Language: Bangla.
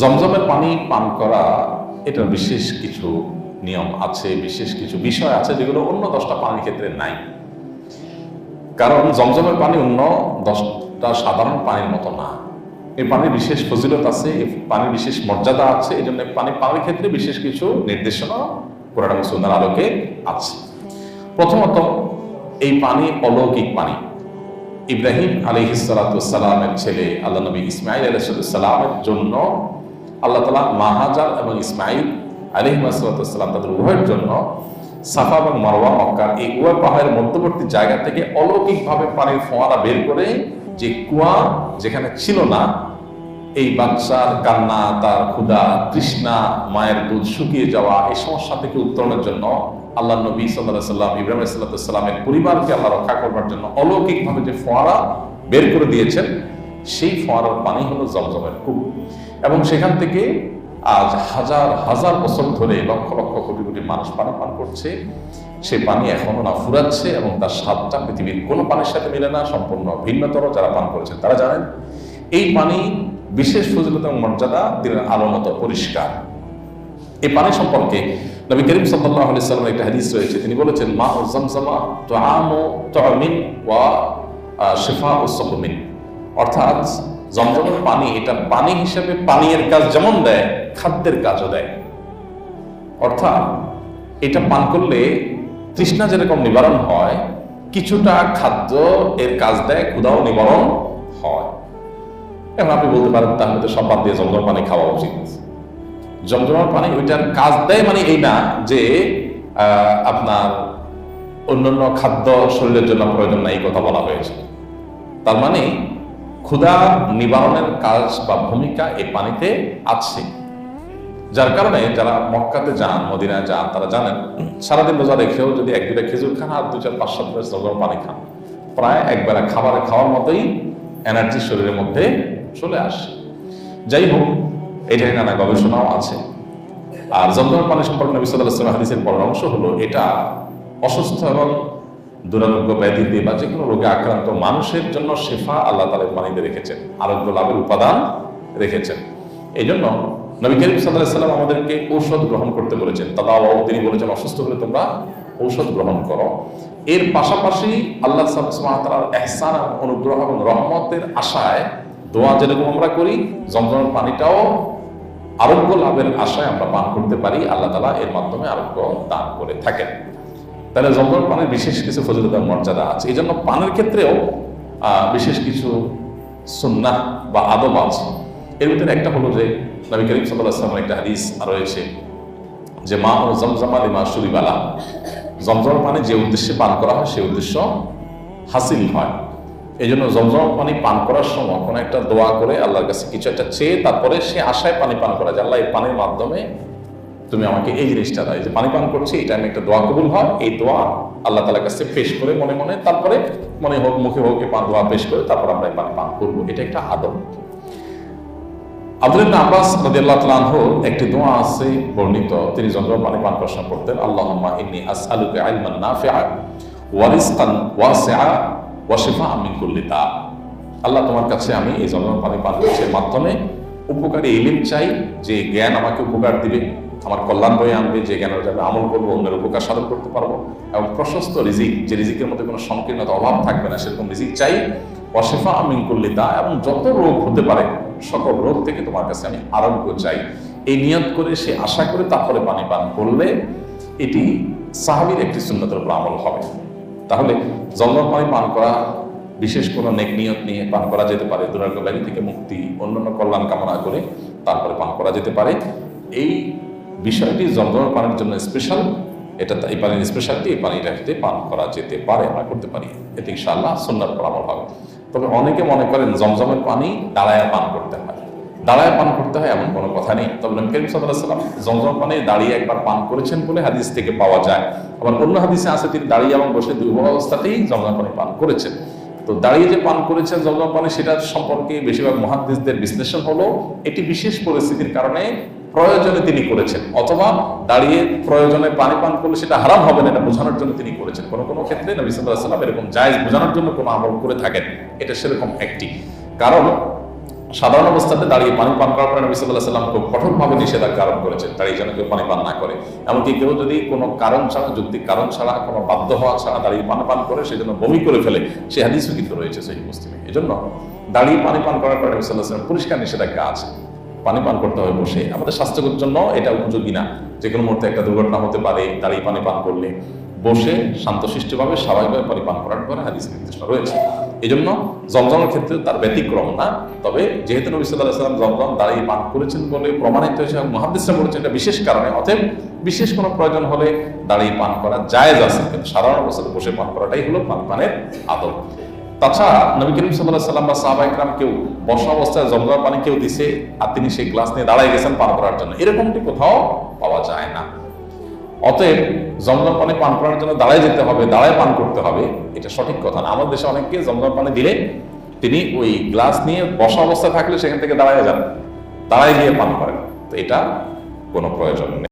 জমজমের পানি পান করা, এটার বিশেষ কিছু নিয়ম আছে, বিশেষ কিছু বিষয় আছে যেগুলো অন্য দশটা পানির ক্ষেত্রে নাই। কারণ জমজমের পানি অন্য দশটা সাধারণ পানির মতো না। এই পানির বিশেষ ফজিলত আছে, এই পানির বিশেষ মর্যাদা আছে, এই জন্য পানি পানির ক্ষেত্রে বিশেষ কিছু নির্দেশনা কোরআন সুন্নাহর আলোকে আছে। প্রথমত, এই পানি অলৌকিক পানি। ইব্রাহিম আলিহিসালামের ছেলে, আল্লাহ নবী ইসমাইল আলহিসাল্লামের জন্য আল্লাহ তালা মাহাজার এবং ইসমাইল আলিহিমাসাল্লাম তাদের উভয়ের জন্য সাফা এবং মারওয়া মক্কার এই কুয়া পাহাড়ের মধ্যবর্তী জায়গা থেকে অলৌকিকভাবে পানির ফোয়ারা বের করে যে কুয়া যেখানে ছিল না, এই বাচ্চার কান্না, তার ক্ষুধা, তৃষ্ণা, মায়ের দুধ শুকিয়ে যাওয়া, এই সমস্যা থেকে উত্তরণের জন্য আল্লাহ নবী সাল্লাহ সাল্লাম ইব্রাহিম সাল্লামের পরিবারকে আল্লাহ রক্ষা করবার জন্য অলৌকিকভাবে যে ফোয়ারা বের করে দিয়েছেন সেই ফোয়ারার পানি হলো জমজমের কূপ। এবং সেখান থেকে আজ হাজার হাজার বছর ধরে লক্ষ লক্ষ কোটি কোটি মানুষ পানি পান করছে। সে পানি এখনও না ফুরাচ্ছে এবং তার স্বাদটা পৃথিবীর কোনো পানির সাথে মিলে না, সম্পূর্ণ ভিন্নতর যারা পান করেছেন। তারা জানেন, এই পানি বিশেষ ফজিলত এবং মর্যাদা দিনের আলো মতো পরিষ্কার। এই পানি সম্পর্কে নবী করিম সাল্লাল্লাহু আলাইহি সাল্লামের একটা হাদিস রয়েছে। তিনি বলেছেন মা ও জামজামা, তুআমু তুআমিন ওয়া শিফা ও সুকুমিন অর্থাৎ জমজমের পানি, এটা পানি হিসেবে পানীয়ের কাজ যেমন দেয়, খাদ্যের কাজও দেয়। অর্থাৎ এটা পান করলে তৃষ্ণা যেরকম নিবারণ হয়, কিছুটা খাদ্য এর কাজ দেয়, ক্ষুধাও নিবারণ হয়। এখন আপনি বলতে পারেন, তাহলে তো সব বাদ দিয়ে জমজম পানি খাওয়া উচিত। জমজমার পানি ওইটার কাজ দেয় মানে এই না যে আপনার অন্যান্য খাদ্য শরীরের জন্য প্রয়োজন নাই কথা বলা হয়েছে। তার মানে ক্ষুধা নিবারণের কাজ বা ভূমিকা এই পানিতে আছে। যার কারণে যারা মক্কাতে যান, মদিনায় যান, তারা জানেন, সারাদিন রোজা রেখেও যদি এক দুটা খেজুর খান আর দু চার, পাঁচ, সাত গ্লাস জগর পানি খান, প্রায় একবেলা খাবার খাওয়ার মতোই এনার্জি শরীরের মধ্যে চলে আসে। যাই হোক এটা নানা গবেষণাও আছে। আর জমজমের পানি সম্পর্কে সাল্লাহ সাল্লাম হাদিসের পরামর্শ হলো, এটা অসুস্থ এবং দুরারোগ্য ব্যাধিতে বা যে কোনো রোগে আক্রান্ত মানুষের জন্য শেফা আল্লাহ তালের পানিতে রেখেছেন, আরোগ্য লাভের উপাদান রেখেছেন। এই জন্য নবী করিম সাল্লাহ সাল্লাম আমাদেরকে ঔষধ গ্রহণ করতে বলেছেন। তাদাও তিনি বলেছেন, অসুস্থ হলে তোমরা ঔষধ গ্রহণ করো। এর পাশাপাশি আল্লাহ সাল্লাহ এহসান অনুগ্রহ এবং রহমতের আশায় দোয়া যেরকম আমরা করি জমজমের পানিটাও আরোগ্য লাভের আশায় আমরা পান করতে পারি, আল্লাহ তালা এর মাধ্যমে আরোগ্য দান করে থাকেন। তাহলে জমজম পানের বিশেষ কিছু ফজিলত মর্যাদা আছে। এই জন্য পানের ক্ষেত্রেও বিশেষ কিছু সুন্নাহ বা আদব আছে। এর ভিতরে একটা হলো যে, নবী করিম সাল্লাহ একটা হাদিস রয়েছে যে মা ও জমজমা লিমা সুরিবালা জমজম পানি যে উদ্দেশ্যে পান করা হয় সেই উদ্দেশ্য হাসিল হয়। এই জন্য জমজম পানি পান করার সময় কোনো একটা দোয়া করে আল্লাহর কাছে কিছু একটা চেয়ে তারপরে সে আশায় পানি পান করা যায় আল্লাহ এই পানির মাধ্যমে তুমি আমাকে এই জিনিসটা দাও যে পানি পান করছি, এই টাইমে একটা দোয়া কবুল হয়, এই দোয়া আল্লাহ তালার কাছে পেশ করে মনে মনে, তারপরে মনে হোক, মুখে হোক পান দোয়া পেশ করে তারপর আমরা এই পানি পান করব। এটা একটা আদব। আব্দুল আব্বাস রাদিয়াল্লাহু তাআলা একটি দোয়া আছে বর্ণিত। তিনি যন্ত্র পানি পান করার পড়তেন, আল্লাহুম্মা ইন্নী আসআলুকা ইলমান নাফিআ ওয়া রিজকান ওয়াসিআ ওয়া শিফাআ মিন কুল্লি দা। আল্লাহ তোমার কাছে আমি এই যন্ত্র পানি পান করার মাধ্যমে উপকারী ইলিম চাই, যে জ্ঞান আমাকে উপকার দিবে। আমার কল্যাণ বয়ে আনবে, যে জ্ঞানের যাবে আমল করব, অন্যের উপকার সাধন করতে পারব। এবং প্রশস্ত রিজিক, যে রিজিকের মধ্যে কোনো সংকীর্ণতা, অভাব থাকবে না, সেরকম রিজিক চাই। অশেফা আমিন করলিতা এবং যত রোগ হতে পারে, সকল রোগ থেকে তোমার কাছে আমি আরোগ্য চাই। এই নিয়ত করে সে আশা করে তারপরে পানি পান করলে এটি সাহাবির একটি সুন্নতের উপর আমল হবে। তাহলে জন্ম পানি পান করা, বিশেষ কোনো নেক নিয়ত নিয়ে পান করা যেতে পারে, দুরারোগ্য ব্যাধি থেকে মুক্তি, অন্যান্য কল্যাণ কামনা করে তারপরে পান করা যেতে পারে। এই বিষয়টি জমজম পানির জন্য স্পেশাল এটা এই পানির স্পেশালিটি এই পানিটাতে পান করা যেতে পারে, আমরা করতে পারি। এতে ইনশাআল্লাহ সুন্নার পর আমল হবে। তবে অনেকে মনে করেন জমজমের পানি দাঁড়ায় পান করতে হয়। দাঁড়ায় পান করতে হয় এমন কোনো কথা নেই। তবে নবী সাল্লাম জমজম পানি দাঁড়িয়ে একবার পান করেছেন বলে হাদিস থেকে পাওয়া যায়। আবার অন্য হাদিসে আছে, তিনি দাঁড়িয়ে এবং বসে দুর্বল অবস্থাতেই জমজম পানি পান করেছেন। তো দাঁড়িয়ে যে পান করেছেন জমজম পানি সেটা সম্পর্কে বেশিরভাগ মহাদিসদের বিশ্লেষণ হলো, এটি বিশেষ পরিস্থিতির কারণে প্রয়োজনে তিনি করেছেন, অথবা দাঁড়িয়ে প্রয়োজনে পানি পান করলে সেটা হারাম হবে না, এটা বোঝানোর জন্য তিনি করেছেন। কোনো কোনো ক্ষেত্রে নবী সাল্লাহ সাল্লাম এরকম জায়জ বোঝানোর জন্য কোনো আমল করে থাকেন। এটা সেরকম একটি। কারণ সাধারণ অবস্থাতে দাঁড়িয়ে পানি পান করার পরে নবী সাল্লাহ সাল্লাম খুব কঠোরভাবে নিষেধাজ্ঞা আরোপ করেছেন, দাঁড়িয়ে যেন কেউ পানি পান না করে। এমনকি কেউ যদি কোনো কারণ ছাড়া যুক্তির কারণ ছাড়া, কোনো বাধ্য হওয়া ছাড়া দাঁড়িয়ে পানি পান করে সেজন্য বমি করে ফেলে, সে হাদিসও কিন্তু রয়েছে সেই মুসলিমে। এই জন্য দাঁড়িয়ে পানি পান করার পরে নবী সাল্লাহ সাল্লাম পরিষ্কার নিষেধাজ্ঞা আছে। পানি পান করতে হবে বসে। আমাদের স্বাস্থ্যের জন্য এটা উপযোগী না। যে কোনো মুহূর্তে একটা দুর্ঘটনা হতে পারে দাঁড়িয়ে পানি পান করলে বসে শান্তশিষ্টভাবে, স্বাভাবিকভাবে পানি পান করার পরে হাদিস নির্দেশনা রয়েছে। এই জন্য জমজমের ক্ষেত্রে তার ব্যতিক্রম না। তবে যেহেতু নবী সাল্লাহ সাল্লাম জমজম দাঁড়িয়ে পান করেছেন বলে প্রমাণিত হয়েছে এবং মহাদিসরা বলেছেন এটা বিশেষ কারণে। অতএব বিশেষ কোনো প্রয়োজন হলে দাঁড়িয়ে পান করা জায়েজ আছে। কিন্তু সাধারণ অবস্থাতে বসে পান করাটাই হলো পান পানের আদব। তাছাড়া নবী করিম সাল্লাহ সাল্লাম বা সাহাবা ইকরাম কেউ বসা অবস্থায় জমদার পানি কেউ দিছে আর তিনি সেই গ্লাস নিয়ে দাঁড়ায় গেছেন পান করার জন্য। এরকমটি কোথাও পাওয়া যায় না। অতএব জমজম পানি পান করার জন্য দাঁড়ায় যেতে হবে, দাঁড়ায় পান করতে হবে, এটা সঠিক কথা না। আমাদের দেশে অনেককে জমজম পানি দিলে তিনি ওই গ্লাস নিয়ে বসা অবস্থায় থাকলে সেখান থেকে দাঁড়ায় যান, দাঁড়ায় গিয়ে পান করেন। তো এটা কোনো প্রয়োজন নেই।